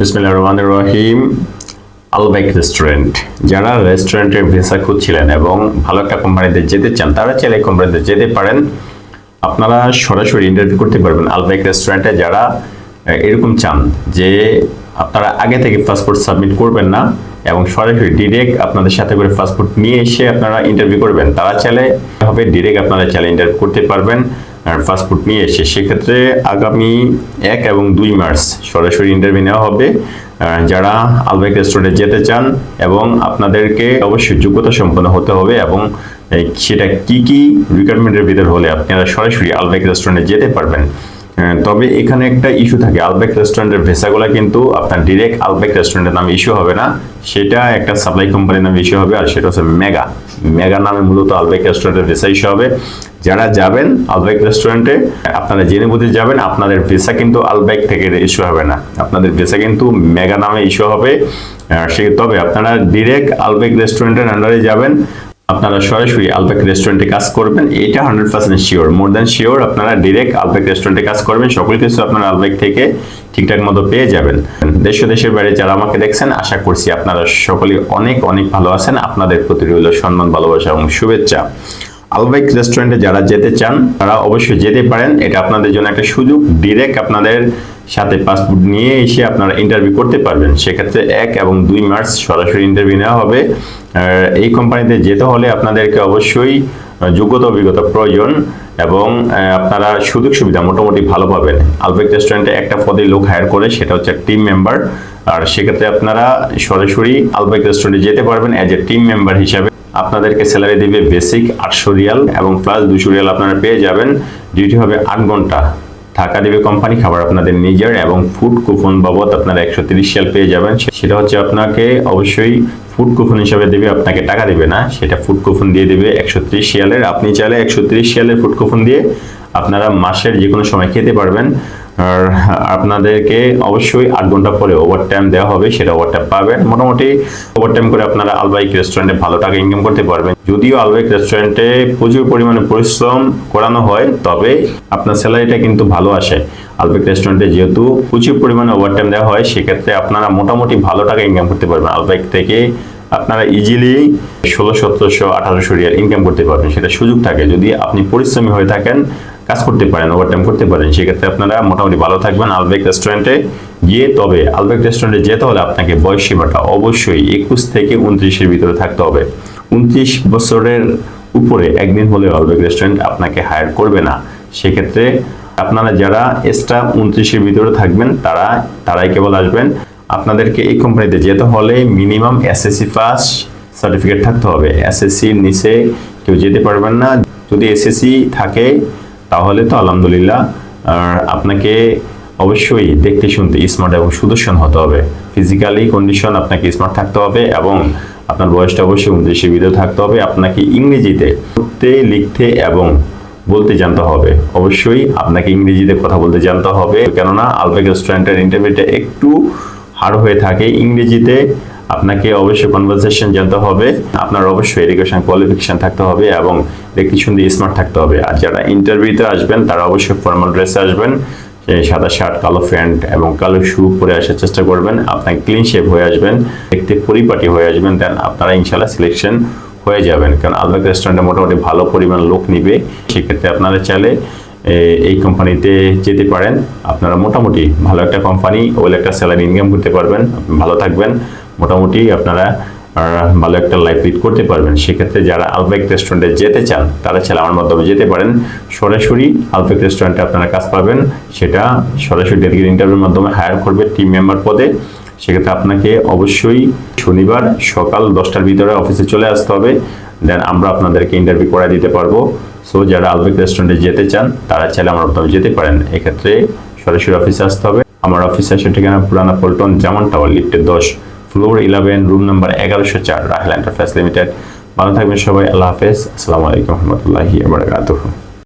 বিসমিল্লাহ রহমান রহিম। Albaik restaurant. যারা রেস্টুরেন্টের ভিসা খুঁজছিলেন এবং ভালো একটা কোম্পানিতে যেতে চান, তারা চাইলে কোম্পানিতে যেতে পারেন। আপনারা সরাসরি ইন্টারভিউ করতে পারবেন আলবেক রেস্টুরেন্টে। যারা এরকম চান যে আপনারা আগে থেকে পাসপোর্ট সাবমিট করবেন না এবং সরাসরি ডিরেক্ট আপনাদের সাথে করে পাসপোর্ট নিয়ে এসে আপনারা ইন্টারভিউ করবেন, তারা চাইলে হবে ডিরেক্ট আপনারা চাইলে ইন্টারভিউ করতে পারবেন। পাসপোর্ট নিয়ে এসে সেক্ষেত্রে আগামী এক এবং দুই মার্চ সরাসরি ইন্টারভিউ নেওয়া হবে। যারা আলবেক রেস্টুরেন্টে যেতে চান এবং আপনাদেরকে অবশ্যই যোগ্যতা সম্পন্ন হতে হবে এবং সেটা কি কি রিকোয়ারমেন্টের ভিতর হলে আপনারা সরাসরি আলবেক রেস্টুরেন্টে যেতে পারবেন। তবে এখানে একটা ইস্যু থাকে। আলবেক রেস্টুরেন্টের ভিসাগুলো কিন্তু আপনার ডিরেক্ট আলবেক রেস্টুরেন্টের নামে ইস্যু হবে না। সেটা একটা সাপ্লাই কোম্পানির নামে ইস্যু হবে আর সেটা হচ্ছে মেগা মেগা নামে মূলত আলবেক রেস্টুরেন্টের ভেসা ইস্যু হবে। যারা যাবেন আলবেক রেস্টুরেন্টে আপনারা জেনে বুঝে যাবেন আপনাদের ভেসা কিন্তু আলবেক থেকে ইস্যু হবে না। আপনাদের ভিসা কিন্তু মেগা নামে ইস্যু হবে। সে, তবে আপনারা ডিরেক্ট আলবেক রেস্টুরেন্টের আন্ডারে যাবেন। আপনারা সরাসরি আলপেক রেস্টুরেন্টে কাজ করবেন, এটা hundred percent sure more than sure আপনারা ডিরেক্ট আলবেক রেস্টুরেন্টে কাজ করবেন, সকল কিছু আপনারা আলবেক থেকে ঠিকঠাক মতো পেয়ে যাবেন। দেশ দেশের বাইরে যারা আমাকে দেখছেন, আশা করছি আপনারা সকলেই অনেক অনেক ভালো আছেন। আপনাদের প্রতি রইল সম্মান, ভালোবাসা এবং শুভেচ্ছা। আলবেক রেস্টুরেন্টে যারা যেতে চান, তারা অবশ্যই যেতে পারেন। এটা আপনাদের জন্য একটা সুযোগ। ডিরেক্ট আপনাদের সাথে পাসপোর্ট নিয়ে এসে আপনারা ইন্টারভিউ করতে পারবেন। সেক্ষেত্রে এক এবং দুই মার্চ সরাসরি ইন্টারভিউ নেওয়া হবে। এই কোম্পানিতে যেতে হলে আপনাদেরকে অবশ্যই যোগ্যতা, অভিজ্ঞতা প্রয়োজন এবং আপনারা সুযোগ সুবিধা মোটামুটি ভালো পাবেন। আলবেক রেস্টুরেন্টে একটা পদে লোক হায়ার করে, সেটা হচ্ছে টিম মেম্বার আর সেক্ষেত্রে আপনারা সরাসরি আলবেক রেস্টুরেন্টে যেতে পারবেন অ্যাজ এ টিম মেম্বার হিসাবে। আপনাদেরকে স্যালারি দিবে বেসিক আটশো রিয়াল এবং প্লাস দুশো রিয়াল আপনারা পেয়ে যাবেন। ডিউটি হবে আট ঘণ্টা। থাকা দিবে কোম্পানি খাবার আপনাদের নিজের এবং ফুড কুপন বাবদ আপনারা একশো তিরিশ রিয়াল পেয়ে যাবেন। সেটা হচ্ছে আপনাকে অবশ্যই ফুড কুপন হিসাবে দেবে, আপনাকে টাকা দেবে না। সেটা ফুড কুপন দিয়ে দেবে একশো তিরিশ রিয়ালের। আপনি চাইলে একশো তিরিশ রিয়ালের ফুড কুপন দিয়ে আপনারা মাসের যে কোনো সময় খেতে পারবেন। আর আপনাদেরকে অবশ্যই আট ঘণ্টা পরে ওভার টাইম দেওয়া হবে। সেটা ওভার পাবেন। মোটামুটি ওভার টাইম করে আপনারা আলবাইক রেস্টুরেন্টে ভালো টাকা ইনকাম করতে পারবেন। যদিও আলবাইক রেস্টুরেন্টে প্রচুর পরিমাণে পরিশ্রম করানো হয়, তবে আপনার স্যালারিটা কিন্তু ভালো আসে। আলবেক রেস্টুরেন্টে যেহেতু প্রচুর পরিমাণে ওভার টাইম দেওয়া হয়, সেক্ষেত্রে আপনারা মোটামুটি ভালো টাকা ইনকাম করতে পারবেন। আলবাইক থেকে আপনারা ইজিলি ষোলো, সতেরোশো, আঠারোশো রিয়াল ইনকাম করতে পারবেন। সেটা সুযোগ থাকে। যদি আপনি পরিশ্রমী হয়ে থাকেন, কাজ করতে পারেন ওভারটাইম করতে পারেন, সেক্ষেত্রে আপনারা মোটামুটি ভালো থাকবেন আলবেক রেস্টুরেন্টে গিয়ে তবে আলবেক রেস্টুরেন্টে যেতে হলে আপনাকে বয়স সীমাটা অবশ্যই একুশ থেকে উনত্রিশের ভিতরে থাকতে হবে। উনত্রিশ বছরের উপরে একদিন হলে আলবেক রেস্টুরেন্ট আপনাকে হায়ার করবে না। সেক্ষেত্রে আপনারা যারা এক্সট্রা উনত্রিশের ভিতরে থাকবেন, তারা, তারাই কেবল আসবেন। আপনাদেরকে এই কোম্পানিতে যেতে হলে মিনিমাম এসএসসি পাস সার্টিফিকেট থাকতে হবে। এসএসসির নিচে কেউ যেতে পারবেন না। যদি এসএসসি থাকে, তাহলে তো আলহামদুলিল্লাহ, আর আপনাকে অবশ্যই দেখতে শুনতে স্মার্ট এবং সুদর্শন হতে হবে। ফিজিক্যালি কন্ডিশন আপনাকে স্মার্ট থাকতে হবে এবং আপনার বয়সটা অবশ্যই উনত্রিশের ভিতরে থাকতে হবে। আপনাকে ইংরেজিতে পড়তে, লিখতে এবং বলতে জানতে হবে। অবশ্যই আপনাকে ইংরেজিতে কথা বলতে জানতে হবে। কেননা আলবেক রেস্টুরেন্টের ইন্টারভিউটা একটু হার্ড হয়ে থাকে। ইংরেজিতে আপনাকে অবশ্যই কনভারসেশন জানতে হবে। আপনার অবশ্যই এডুকেশন কোয়ালিফিকেশন থাকতে হবে এবং দেখতে শুনতে স্মার্ট থাকতে হবে। আর যারা ইন্টারভিউতে আসবেন, তারা অবশ্যই ফর্মাল ড্রেসে আসবেন। সাদা শার্ট কালো প্যান্ট এবং কালো শু পরে আসার চেষ্টা করবেন। আপনার ক্লিন শেপ হয়ে আসবেন, দেখতে পরিপাটি হয়ে আসবেন দেন আপনারা ইনশাল্লাহ সিলেকশন হয়ে যাবেন। কারণ আলবাগ রেস্টুরেন্টে মোটামুটি ভালো পরিমাণ লোক নিবে, সেক্ষেত্রে আপনারা চাইলে এই কোম্পানিতে যেতে পারেন। আপনারা মোটামুটি ভালো একটা কোম্পানি ওই একটা স্যালারি ইনকাম করতে পারবেন। ভালো থাকবেন। মোটামুটি আপনারা ভালো একটা লাইফ লিড করতে পারবেন। সেক্ষেত্রে যারা আলবেক রেস্টুরেন্টে যেতে চান, তারা চাইলে আমার মাধ্যমে যেতে পারেন। সরাসরি আলবেক রেস্টুরেন্টে আপনারা কাজ পাবেন। সেটা সরাসরি ডেলিগেট ইন্টারভিউর মাধ্যমে হায়ার করবে টিম মেম্বার পদে। সেক্ষেত্রে আপনাকে অবশ্যই শনিবার সকাল দশটার ভিতরে অফিসে চলে আসতে হবে। দেন আমরা আপনাদেরকে ইন্টারভিউ করা দিতে পারব। সো যারা আলবেক রেস্টুরেন্টে যেতে চান, তারা চাইলে আমার মাধ্যমে যেতে পারেন। এক্ষেত্রে সরাসরি অফিসে আসতে হবে। আমার অফিসে আসে ঠিকানা পুরানা পল্টন জামান টাওয়ার লিফটের দশ। ফ্লোর ইলেভেন রুম নাম্বার এগারোশো চার রাহেল এন্টারপ্রাইজ লিমিটেড ভালো থাকবেন সবাই, আল্লাহ হাফেজ। আসসালামু আলাইকুম রহমতুল্লাহি